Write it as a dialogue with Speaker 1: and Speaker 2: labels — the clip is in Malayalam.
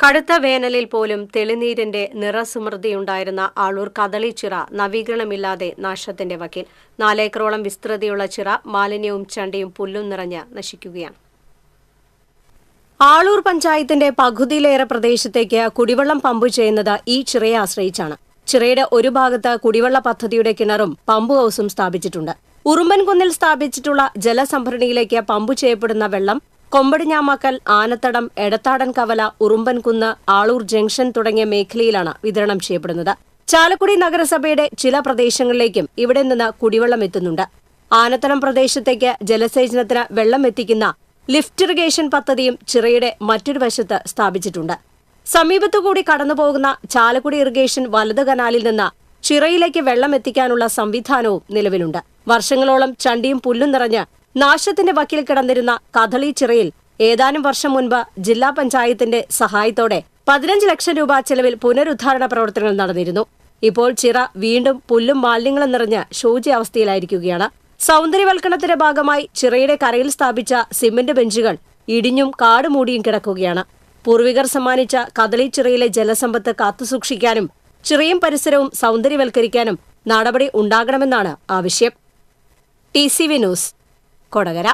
Speaker 1: കടുത്ത വേനലിൽ പോലും തെളിനീരിന്റെ നിറസുമൃതിയുണ്ടായിരുന്ന ആളൂർ കദളിച്ചിറ നവീകരണമില്ലാതെ നാശത്തിന്റെ വക്കിൽ. നാലേക്കറോളം വിസ്തൃതിയുള്ള ചിറ മാലിന്യവും ചണ്ടിയും പുല്ലും നിറഞ്ഞ് നശിക്കുകയാണ്. ആളൂർ പഞ്ചായത്തിന്റെ പകുതിയിലേറെ പ്രദേശത്തേക്ക് കുടിവെള്ളം പമ്പ് ചെയ്യുന്നത് ഈ ചിറയെ ആശ്രയിച്ചാണ്. ചിറയുടെ ഒരു ഭാഗത്ത് കുടിവെള്ള പദ്ധതിയുടെ കിണറും പമ്പ് ഹൌസും സ്ഥാപിച്ചിട്ടുണ്ട്. ഉറുമ്പൻകുന്നിൽ സ്ഥാപിച്ചിട്ടുള്ള ജലസംഭരണിയിലേക്ക് പമ്പ് ചെയ്യപ്പെടുന്ന വെള്ളം കൊമ്പടിഞ്ഞാമക്കൽ ആനത്തടം എടത്താടൻ കവല ഉറുമ്പൻകുന്ന് ആളൂർ ജംഗ്ഷൻ തുടങ്ങിയ മേഖലയിലാണ് വിതരണം ചെയ്യപ്പെടുന്നത്. ചാലക്കുടി നഗരസഭയുടെ ചില പ്രദേശങ്ങളിലേക്കും ഇവിടെ നിന്ന് കുടിവെള്ളം എത്തുന്നുണ്ട്. ആനത്തടം പ്രദേശത്തേക്ക് ജലസേചനത്തിന് വെള്ളം എത്തിക്കുന്ന ലിഫ്റ്റ് ഇറിഗേഷൻ പദ്ധതിയും ചിറയുടെ മറ്റൊരു വശത്ത് സ്ഥാപിച്ചിട്ടുണ്ട്. സമീപത്തുകൂടി കടന്നുപോകുന്ന ചാലക്കുടി ഇറിഗേഷൻ വലത് കനാലിൽ നിന്ന് ചിറയിലേക്ക് വെള്ളം എത്തിക്കാനുള്ള സംവിധാനവും നിലവിലുണ്ട്. വർഷങ്ങളോളം ചണ്ടിയും പുല്ലും നിറഞ്ഞ് നാശത്തിന്റെ വക്കിൽ കിടന്നിരുന്ന കഥളി ചിറയിൽ ഏതാനും വർഷം മുൻപ് ജില്ലാ പഞ്ചായത്തിന്റെ സഹായത്തോടെ പതിനഞ്ച് ലക്ഷം രൂപ ചെലവിൽ പുനരുദ്ധാരണ പ്രവർത്തനങ്ങൾ നടന്നിരുന്നു. ഇപ്പോൾ ചിറ വീണ്ടും പുല്ലും മാലിന്യങ്ങളും നിറഞ്ഞ് ശോച്യാവസ്ഥയിലായിരിക്കുകയാണ്. സൗന്ദര്യവൽക്കരണത്തിന്റെ ഭാഗമായി ചിറയുടെ കരയിൽ സ്ഥാപിച്ച സിമന്റ് ബെഞ്ചുകൾ ഇടിഞ്ഞും കാടുമൂടിയും കിടക്കുകയാണ്. പൂർവികർ സമ്മാനിച്ച കദളി ചിറയിലെ ജലസമ്പത്ത് കാത്തുസൂക്ഷിക്കാനും ചിറയും പരിസരവും സൗന്ദര്യവൽക്കരിക്കാനും നടപടി ഉണ്ടാകണമെന്നാണ് ആവശ്യം. T C V news. Kodakara